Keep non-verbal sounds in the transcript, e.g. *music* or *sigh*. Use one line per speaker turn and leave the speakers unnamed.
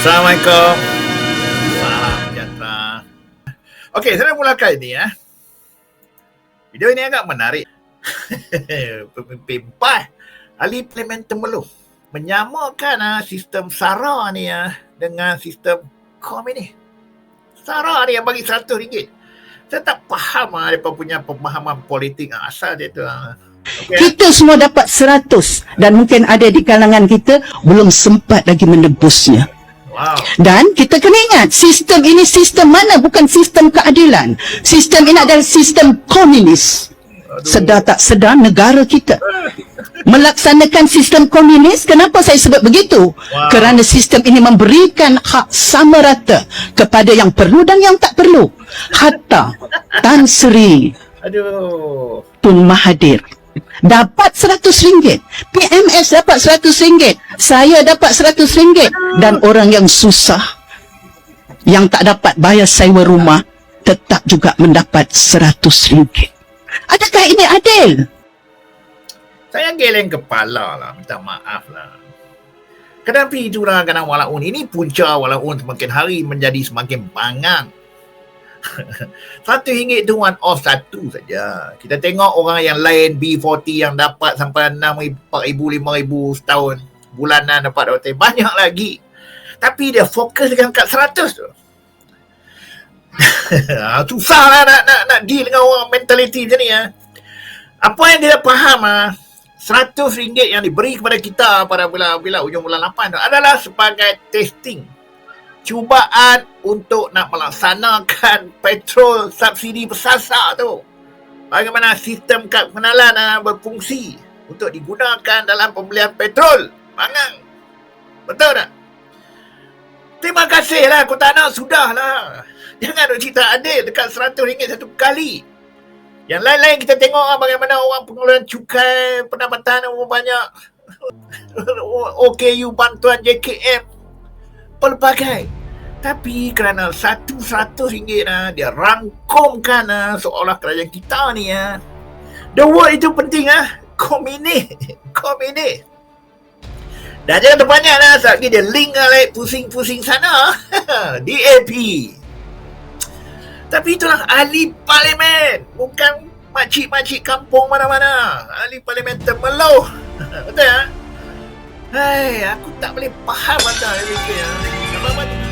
Assalamualaikum. Salam sejahtera. Okey, saya mulakan ini ya. Video ini agak menarik. *laughs* Pemimpin PAS ahli parlimen Temeloh menyamakan uh, sistem SARA ni ya uh, dengan sistem KOM ini. SARA ni yang bagi RM100. Saya tak faham uh, mereka punya pemahaman politik uh, asal dia tu. Uh.
Okay. Kita semua dapat 100 dan mungkin ada di kalangan kita belum sempat lagi menebusnya. Wow. Dan kita kena ingat sistem ini sistem mana bukan sistem keadilan. Sistem ini adalah sistem komunis. Sedar tak sedar negara kita melaksanakan sistem komunis. Kenapa saya sebut begitu? Wow. Kerana sistem ini memberikan hak sama rata kepada yang perlu dan yang tak perlu. Hatta Tan Sri Aduh. Tun Mahathir dapat seratus ringgit. PMS dapat seratus ringgit. Saya dapat seratus ringgit. Dan orang yang susah, yang tak dapat bayar sewa rumah, tetap juga mendapat seratus ringgit. Adakah ini adil?
Saya geleng kepala lah, minta maaf lah. Kenapa itu orang kena walaupun ini punca walaupun semakin hari menjadi semakin bangang. *laughs* satu ringgit tu one off satu saja. Kita tengok orang yang lain B40 yang dapat sampai 6 4 ribu, 5 ribu setahun. Bulanan dapat dapat banyak lagi. Tapi dia fokus dengan kat 100 tu. *laughs* Susah lah nak, nak, nak deal dengan orang mentality macam ni ya. Apa yang dia faham ah, seratus ringgit yang diberi kepada kita pada bila bila ujung bulan 8 tu adalah sebagai testing cubaan untuk nak melaksanakan petrol subsidi bersasar tu. Bagaimana sistem kad pengenalan uh, berfungsi untuk digunakan dalam pembelian petrol. Mangang. Betul tak? Terima kasih lah. Aku tak nak. Sudah lah. Jangan nak cerita adil dekat RM100 satu kali. Yang lain-lain kita tengok lah bagaimana orang pengeluaran cukai, pendapatan banyak. *laughs* OKU bantuan JKM pelbagai. Tapi kerana satu seratus ringgit lah, dia rangkumkan lah seolah kerajaan kita ni ya. The word itu penting ah. Komini. *laughs* Komini. Dan jangan terbanyak lah. Sebab dia link lah like, pusing-pusing sana. *laughs* DAP. Tapi itulah ahli parlimen. Bukan makcik-makcik kampung mana-mana. Ahli parlimen temeloh. *laughs* Betul ya? Hai, aku tak boleh faham apa yang fikir. Apa-apa